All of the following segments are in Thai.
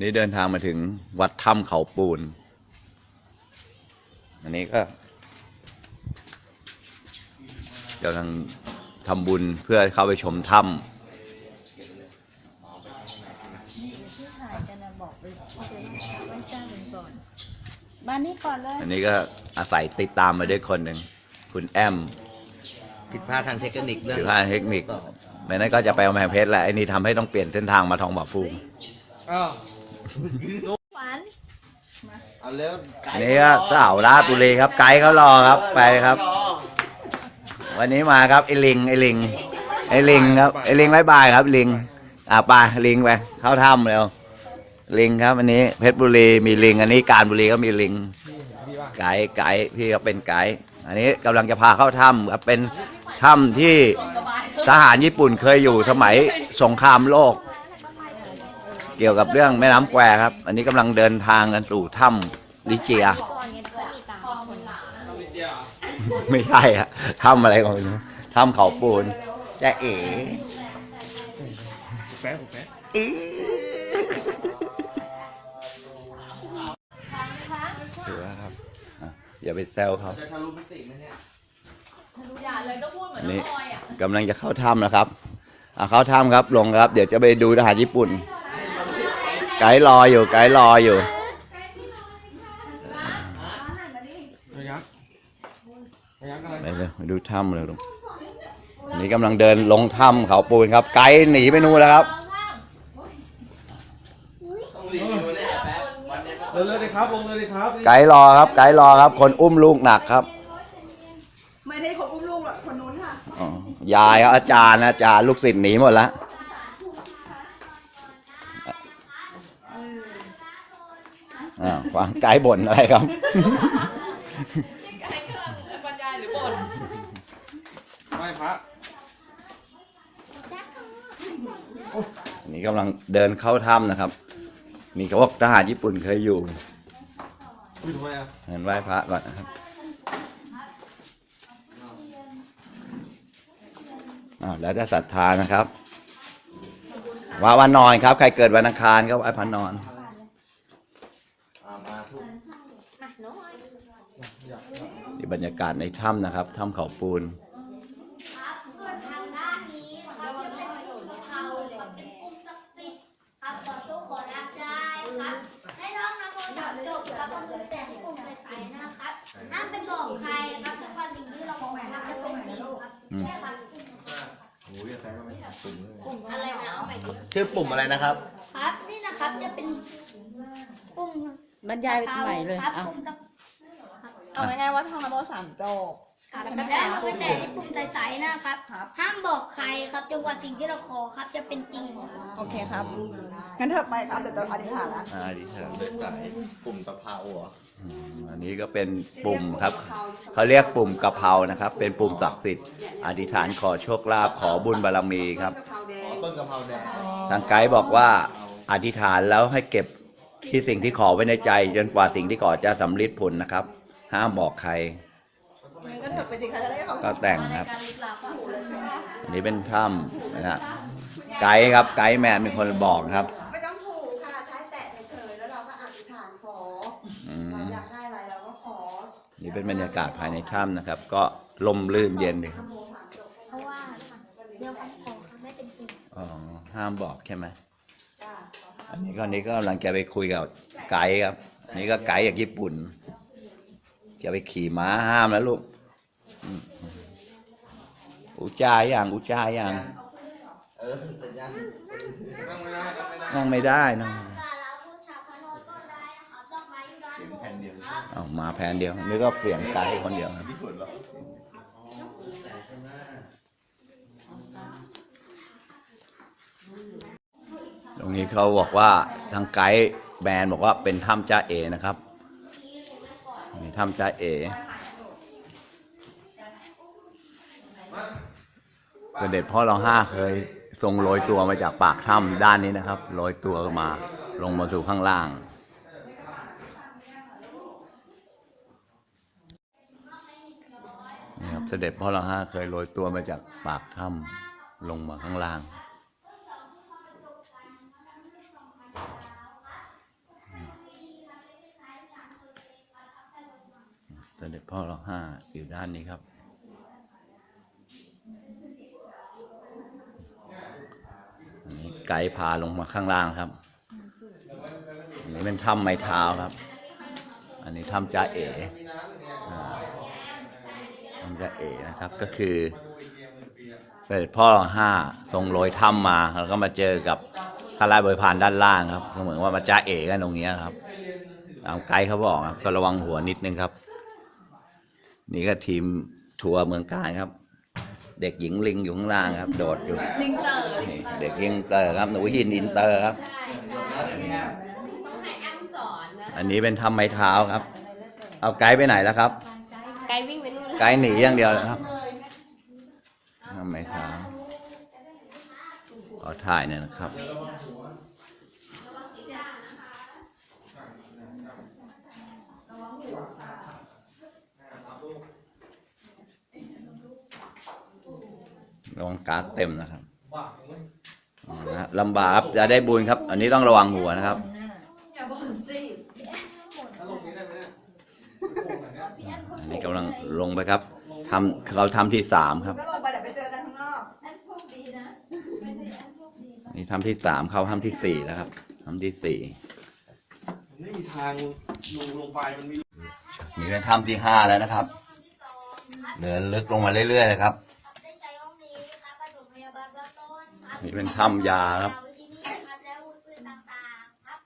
นี่เดินทางมาถึงวัดถ้ำเขาปูน อันนี้ก็กำลังทำบุญเพื่อเข้าไปชมถ้ที่ถ่ายกันนะบอกไปที่จะต้องไหว้เจ้ากันก่อนมานี่ก่อนเลยำอันนี้ก็อาศัยติดตามมาด้วยคนหนึ่ง คุณแอมผิดพลาดทางเทคนิคเรื่องถือว่าเทคนิคไม่นั้นก็จะไปเอาแมงเพชรแหละไอ้นี่ทำให้ต้องเปลี่ยนเส้นทางมาทองบ่อฟูอ้าว ขวัญเอาเร็วอันนี้ก็สาวราชบุรีครับไกด์เขารอครับไปครับ วันนี้มาครับไอ้ลิงไอ้ลิงไอ้ลิงครับไอ้ลิงบายบายครับลิง อะไปลิงไปเข้าถ้ำเร็วลิงครับ อันนี้เพชรบุรีมีลิง อันนี้การบุรีก็มีลิง ไกด์ไกด์พี่ก็เป็นไกด์อันนี้กำลังจะพาเข้าถ้ำครับเป็นถ้ำที่ทหารญี่ปุ่นเคยอยู่สมัยสงครามโลก เกี่ยวกับเรื่องแม่น้ำแควครับ อันนี้กำลังเดินทางกันสู่ถ้ำลิเจียไม่ใช่ฮะถ้ำอะไรของมันถ้ำเขาปูนจะเอ๋แป๊ะแป๊ะอีเสือครับอะอย่าไปแซวเขา จะทะลุมิติไหมเนี่ย อย่าเลยต้องพูดเหมือนอันน้นี้องพลอยอะ กำลังจะเข้าถ้ำนะครับอะเข้าถ้ำครับลงครับ เดี๋ยวจะไปดูทหารญี่ปุ่นไกด์รออยู่ ไกด์รออยู่ระยะระยะอะไรไปเลยมาดูถ้ำเลยลุงอันนี้กำลังเดินลงถ้ำเขาปูนครับ ไกด์หนีไปนู่นแล้วครับต้องรีวิวเนี่ยแป๊บวันเนี้ยเร็วเลยดิครับลงเลยดิครับ ไกด์รอครับ ไกด์รอครับ คนอุ้มลูกหนักครับ ไม่ได้คนอุ้มลูกหรอกคนนู้นค่ะอ๋อยายครับอาจารย์อาจารย์ลูกศิษย์หนีหมดแล้ว ฟังไกด์บ่นอะไรครับบรรยายหรือบ่นไหว้พระอันนี้กำลังเดินเข้าถ้ำนะครับ มีเขาบอกทหารญี่ปุ่นเคยอยู่อยู่ทำไมอะเห็นไหว้พระก่อนนะครับอ้าวแล้วแต่ศรัทธานะครับว่าวันนอนครับ ใครเกิดวันอังคารก็ไหว้พระนอน อ่ามาทุก นี่บรรยากาศในถ้ำนะครับ ถ้ำเขาปูนครับส่วนทางด้านนี้ครับจะเป็นกลุ่มเขาครับเป็นกลุ่มศักดิ์สิทธิ์ครับขอโชคขอรับได้ครับให้ท่องนะโมสามจบครับต้องเป็นแต่ที่กลุ่มใสๆนะครับห้ามไปบอกใครครับทุกวันสิ่งที่เราบอกครับจะเป็นจริงครับอืมแค่ครับโอ้ยแป๊บก็ไม่ทำปุ่มเลยอะไรนะเอาใหม่ดิชื่อปุ่มอะไรนะครับ ครับ นี่นะครับจะเป็นกลุ่ม บรรยายไปใหม่เลยครับเอากลุ่มศักดิ์เอาง่ายๆว่าท่องนโมสามจบ ครับแล้วก็เป็นแต่ที่กลุ่มใสๆนะครับ ห้ามบอกใครครับจนกว่าสิ่งที่เราขอครับ จะเป็นจริงโอเคครับ งั้นเถอะไปครับเดี๋ยวจะอธิษฐานแล้วอ่าดีครับเลยสายปุ่มตะเภาเหรออืมอันนี้ก็เป็นปุ่มครับ เขาเรียกปุ่มกะเพรานะครับ เป็นปุ่มศักดิ์สิทธิ์อธิษฐานขอโชคลาภขอบุญบารมีครับอ๋อต้นกะเพราแดง ทางไกด์บอกว่าอธิษฐานแล้วให้เก็บ ที่สิ่งที่ขอไว้ในใจ จนกว่าสิ่งที่ขอจะสำลิดผลนะครับ ห้ามบอกใครงั้นก็เถอะไปจริงเขาจะได้เขาก็แต่งครับ อันนี้เป็นถ้ำนะฮะไกด์ครับ ไกด์แมนเป็นคนบอกครับ ไม่ต้องถูกค่ะท้ายแตะเฉยๆแล้วเราก็อธิษฐานขออืเรามอยากได้อะไรเราก็ขอนี่เป็นบรรยากาศภายในถ้ำนะครับ ก็ลมลื่นเย็นดีครับเพราะว่าเดี๋ยวผมขอครับไม่เป็นจริงอ๋อห้ามบอกใช่ไหม จ้า อันนี้ก็อันนี้ก็กำลังจะไปคุยกับไกด์ครับนนี้ก็ไกด์จากญี่ปุ่น จะไปขี่ม้าห้ามแล้วลูกอุจาอย่างอุจาอย่างนั่งไม่ได้นั่งนั่งไม่ได้นะกาลาบูชาพระนอนก็ได้นะครับดอกไม้อยู่ด้านเสียงบแผ่นนเดียวครับเอามาแผนเดียวนี่ก็เปลี่ยนไกด์คนเดียว ตรงนี้เขาบอกว่าทางไกด์แบรนด์บอกว่าเป็นถ้ำจ้าเอนะครับนี่ถ้ำจ้าเอเสด็จพ่อเราห้าเคยทรงโรยตัวมาจากปากถ้ำด้านนี้นะครับโรยตัวมาลงมาสู่ข้างล่างนี่ครับเสด็จพ่อเราห้าเคยโรยตัวมาจากปากถ้ำลงมาข้างล่าง พ่อเราห้าอยู่ด้านนี้ครับ อันนี้ไกด์พาลงมาข้างล่างครับ อันนี้เป็นถ้ำไม้เท้าครับ อันนี้ถ้ำจ่าเอ๋ถ้ำจ่าเอ๋นะครับ ก็คือเสด็จพ่อรอห้าทรงโรยถ้ำมาแล้วก็มาเจอกับข้าราชบริพารด้านล่างครับก็เหมือนว่ามาจ่าเอ๋กันตรงนี้ครับตามไกด์เขาบอกครับก็ระวังหัวนิดนึงครับ นี่ก็ทีมทัวร์เมืองการครับ เด็กหญิงลิงอยู่ข้างล่างครับ โดดอยู่ลิงเตอร์นี่เด็กอินเตอร์ครับหนูหินอินเตอร์ครับต้องให้แอมสอนนะอันนี้เป็นทำไม้เท้าครับ เอาไกด์ไปไหนแล้วครับ ไกด์วิ่งไปนู่นไกด์หนีอย่างเดียวแล้วครับทำไม้เท้าขอถ่ายหน่อยนะครับ ระวัง การ์ดเต็มนะครับอ๋อนะฮะลำบากครับจะได้บุญครับ อันนี้ต้องระวังหัวนะครับ อย่าบ่นสิถ้าลงนี้ได้ไหมเนี่ยโอ้โหเนี่ยอันนี้กำลังลงไปครับทำเราทำที่สามครับ ก็ลงไปเดี๋ยวไปเจอกันข้างนอกแอมโชคดีนะไม่ใช่แอมโชคดีนะนี่ทำที่สามเข้าทำที่สี่แล้วครับทำที่สี่มันไม่มีทางลงลงไปมันมี นี่เป็นถ้ำที่ห้าแล้วนะครับ เดินลึกลงมาเรื่อยๆเลยครับ นครับนี่เป็นถ้ำยาครับที่นี่ครับแล้วอาวุธปืนต่างๆครับ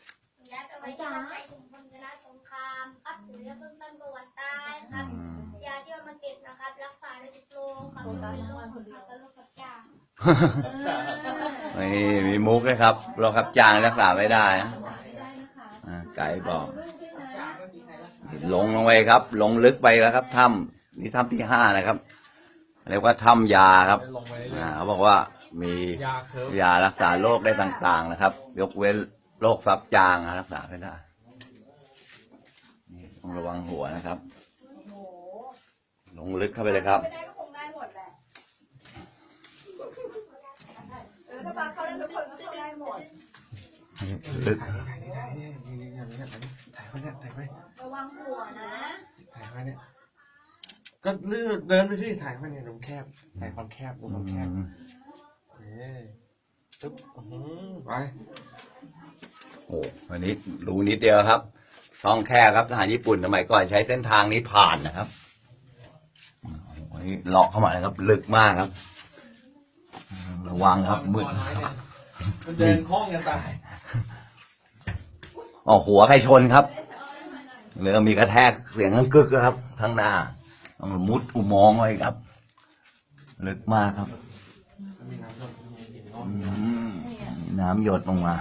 ย้ายไปไว้ที่รับใช้ถุงพลเวลาสงครามครับหรือยาเบื้องต้นประวัติตายครับอืมยาที่เอามาเก็บนะครับ รักษาได้ทุกโรคครับเป็นโรคครับและโรคขับจางนี่มีมุกเลยครับเราครับจางรักษาไม่ได้นะอ่าไกด์บอกลงลงไปครับ ลงลึกไปแล้วครับถ้ำนี่ถ้ำที่ห้านะครับเรียกว่าถ้ำยาครับลงไปเรื่ออ่ายเขาบอกว่า มีๆยาเคิร์ฟยารักษาโรคได้ต่างๆนะครับ ยกเว้นโรคซับจางรักษาไม่ได้นี่ต้องระวังหัวนะครับ ลงลึกเข้าไปเลยครับไม่ได้ก็คงได้หมดแหละเออถ้าปลาเข้าได้ทุกคนก็เข้าได้หมดลึกถ่ายไปเนี่ยถ่ายไปเนี่ยถ่ายไประวังหัวนะถ่ายไปเนี่ยก็เลื่อนเดินไปสิถ่ายไปเนี่ยมุมแคบถ่ายความแคบดูความแคบเอ้ย ตึ๊บอื้อหือไปโอ้วันนี้รู้นิดเดียวครับช่องแคบครับทหารญี่ปุ่นสมัยก่อนใช้เส้นทางนี้ผ่านนะครับโอ้ยเลาะเข้ามาเลยครับ ลึกมากครับ ระวังครับมืดมันเดินคล่องจะตายอ๋อหัวใครชนครับเรือมีกระแทกเสียงกังกึกครับข้างหน้าต้องมุดอุโมงค์ไว้ครับ ลึกมากครับมีน้ำหยดมีหิ นงอกอืมน้ำหยดลงมา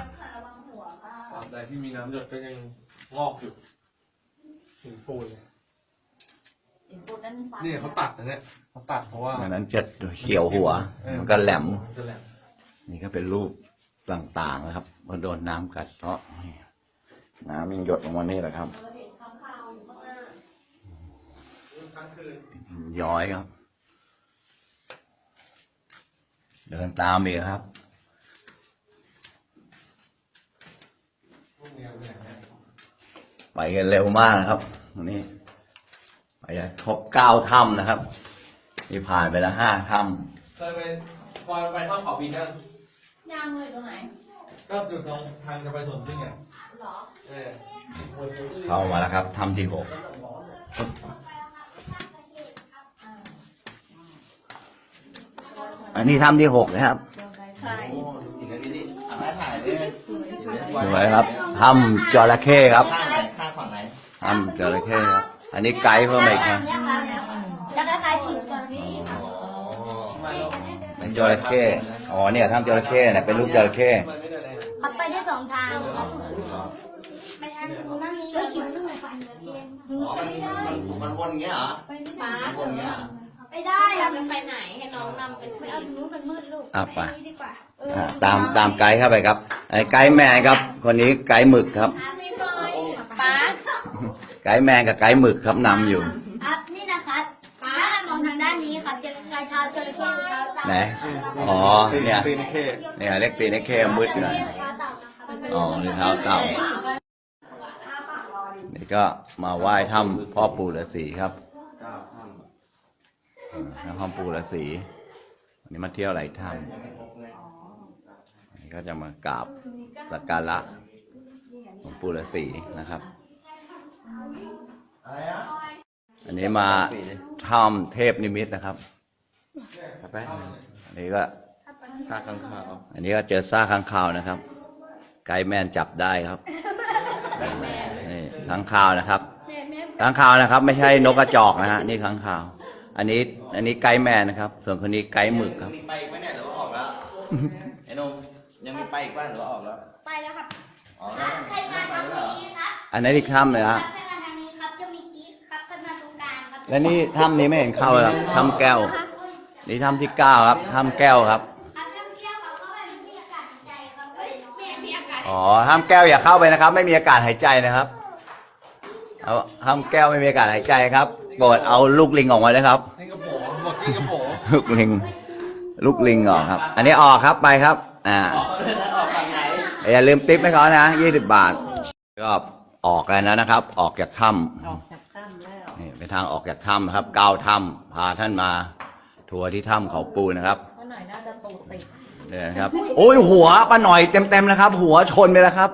ตราบใดที่มีน้ำหยดก็ยังงอกอยู่หินปูนเนี่ยเห็นปุ๊บนั้นฟันนี่เขาตัดนะเนี่ยเขาตัดเพราะว่าดังนั้นจะเขียวหัว มันก็แหลมจะแหลม นี่ก็เป็นรูปต่างๆนะครับพอโดนน้ำกัดเพราะนี่น้ำยังหยดลงมานี่แหละครับทั้งคืนย้อยครับ เดินตามอีกครับพวกเนี้ยเนี่ยเนี่ยไปกันเร็วมากนะครับวันนี้ไปจะครบเก้าถ้ำนะครับที่ผ่านไปแล้วห้าถ้เคยไปพอไปท่องเขาบินยังย่างเลยตรงไหนก็อยู่ตรงทางจะไปสวนพึ่งอะหรอเออวนไปรื่อยำเข้ามาแล้วครับถ้ำที่หก อันนี้ถ้ำที่หกนะครับโอ้ดูอีกแล้วนี่ถ่ายถ่ายเลยสวยครับถ้ำจระเข้ครับข้างไหนข้างฝั่งไหนถ้ำจระเข้ครับ อันนี้ไกด์เพิ่มมาอีกครับจะคล้ายๆหินตัวนี้อ๋อทำไมเราเป็นจระเข้อ๋อเนี่ยถ้ำจระเข้เนี่ยเป็นรูปจระเข้ทำไมไม่เดินเลยขับไปได้สองทางครับไปทางนั่นเจอหินนั่นฟันเองอ๋อมันมันมันวนอย่างเงี้ยเหรอป้ามันวนอย่างเงี้ยเหรอ ไปได้ครับจะไปไหนให้น้องนำไปไม่เอาตรงนู้นมันมืดลูกอะไป นี่ดีกว่าอะตามตามไกด์เข้าไปครับไอ้ไกด์แมนครับ คนนี้ไกด์หมึกครับ ไม่ปล่อยป้าไกด์แมนกับไกด์หมึกครับนำอยู่ครับนี่นะครับป้ามองทางด้านนี้ครับจะคล้ายเท้าจระเข้หรือเท้าเต่าไหน อ๋อเนี่ย ตีนเข้เนี่ยเล็กตีนไอ้เข้มืดอยู่หน่อยเท้าเต่านะครับ อ๋อนี่เท้าเต่าอ้าปากรอดินี่ก็มาไหว้ถ้ำพ่อปู่ฤาษีครับ นครปู่ฤาษีวันนี้มาเที่ยวไหลถ้ำอันนี้ก็จะมากราบสักการะหลวงปู่ฤาษีนะครับอะไรอะอันนี้มาถ้ำเทพนิมิตนะครับแป๊บนึงอันนี้ก็ซากข้างคาว อันนี้ก็เจอซากค้างคาวนะครับ ไกด์แมนจับได้ครับ นี่ค้างคาวนะครับค้างคาวนะครับ ไม่ใช่นกกระจอกนะฮะ นี่ค้างคาว อันนี้อันนี้ไกด์แมนนะครับ ส่วนคนนี้ไกด์หมึกครับมีไปอีกไหมเนี่ยหรือว่าออกแล้ว ไอ้หนมยังมีไปอีกบ้างหรือว่าออกแล้ว ไปแล้วครับออกคแล้รัวบใครมาทางนี้ครับอันนี้อีกถ้ำเลยคครัรับบใครมาทางนี้ครับจะมีกิ๊กครับใครมาตรงกลางครับและนี่ถ้ำนี้ไม่เห็นเข้าเลยครับถ้ำแก้วนี่ถ้ำที่เก้าครับถ้ำแก้วครับ ครับท่องเที่ยวครับเข้าไปมันมีอากาศหายใจครับเฮ้ยแม่มีอากาศอ๋อถ้ำแก้วอย่าเข้าไปนะครับ ไม่มีอากาศหายใจนะครับ เอาถ้ำแก้วไม่มีอากาศหายใจครับ โปรดเอาลูกลิงออกมาเลยครับนี่กระโปงบอกนี่กระโปงลูกลิง ลูกลิงออกครับ อันนี้ออกครับไปครับ อ่าออกเลยนะออกฝั่งไหนอย่าลืมติ๊ปให้เขานะยี่สิบบาท ก็ออกแล้วนะครับ ออกจากถ้ออกจากถ้ำแล้วำนี่เป็นทางออกจากถ้ำนะครับเก้าถ้ำพาท่านมา ทัวร์ที่ถ้ำเขาปูนะครับเพราะหน่อยน่าจะตูดติดเนี่ยนะครับ โอ้ยหัวป้าหน่อยเต็มๆนะครับ หัวชนไปแล้วครับ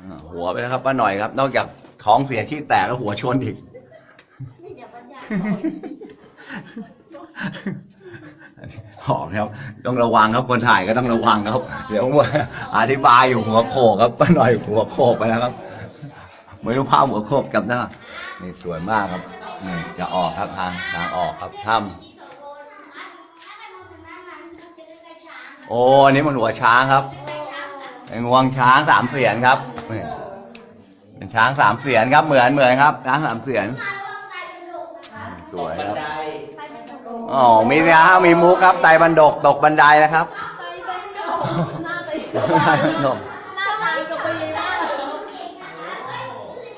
อ่าหัวไปแล้วครับป้าหน่อยครับ นอกจากท้องเสียที่แตกแล้วหัวชนอีกนี่ อย่าบรรยายออกครับ ต้องระวังครับคนถ่ายก็ต้องระวังครับ เดี๋ยวว่าอธิบายอยู่หัวโขกครับป้าหน่อยหัวโขกไปแล้วครับไม่รู้ภาพหัวโขกจำได้านี่สวยมากครับนี่จะออกครับทางทางออกครับถ้มีโสโกนครับถ้าไปมองทำโอ้นนี้มันหัวช้างครับกระช้างครับเป็นงวงช้างสามเสียนครับนี่เป็นช้างสามเสียนครับเหมือนเหมือนครับช้างสามเสียนมาระวังตายน สวยบัคนรับไดตายเป็นลูกอ๋อมีนะฮะมีมุกครับไตรบันดกตกบันไดนะครับตายเป็นลูกหน้าไปตกบันดกหน้าตายกับปีมากเก่งนะคะเฮ้ย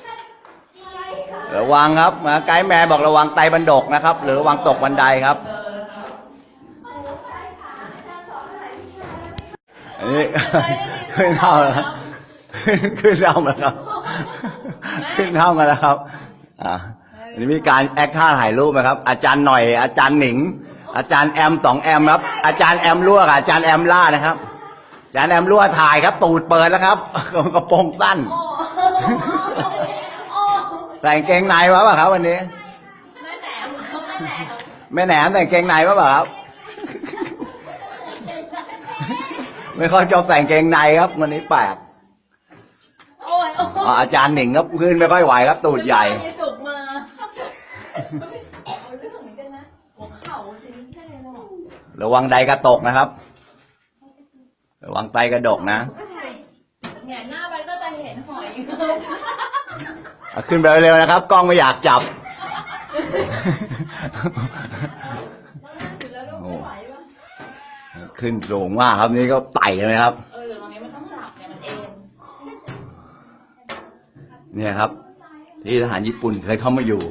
จริงไหมคะระวังครับมาไกด์แมนบอกระวังไตรบันดกนะครับ หรือระวังตกบันไดครับอันนี้ ขึ้นเท่าแล้วครับขึ้นเท่ามาแล้วครับ ขึ้นเท่ามาแล้วครับ อ่า อันนี้มีการแอคท่าถ่ายรูปนะครับ อาจารย์หน่อย อาจารย์หนิง อาจารย์แอมสองแอมครับ อาจารย์แอมรั่วกับอาจารย์แอมล่านะครับ อาจารย์แอมรั่วถ่ายครับ ตูดเปิดแล้วครับกระโปรงสั้นใส่กางเกงในมาเปล่ะครับ วันนี้ แม่แหนมเขาแม่แหนมแม่แหนมใส่กางเกงในมาเปล่ะครับ ไม่ค่อยชอบใส่กางเกงในครับ วันนี้แปลกโอ้ยโอ้ยอ๋ออาจารย์หนิงครับขึ้นไม่ค่อยไหวครับ ตูดใหญ่มีสุกมา เอาเรื่องเหมือนกันนะหัวเข่าจริงใช่หรอระวังใดกระตกนะครับ ระวังไตกระดกนะแหงนหน้าไปก็จะเห็นหอยเอาขึ้นไปเร็วๆนะครับ กล้องไม่อยากจับถือแล้วลูกไม่ไหวปะขึ้นสูงมากครับนี่ก็ไต่เลยครับ เออเดี๋ยวตรงนี้มันต้องจับเนี่ยมันเองเนี่ยครับ ที่ทหารญี่ปุ่นเคยเข้ามาอยู่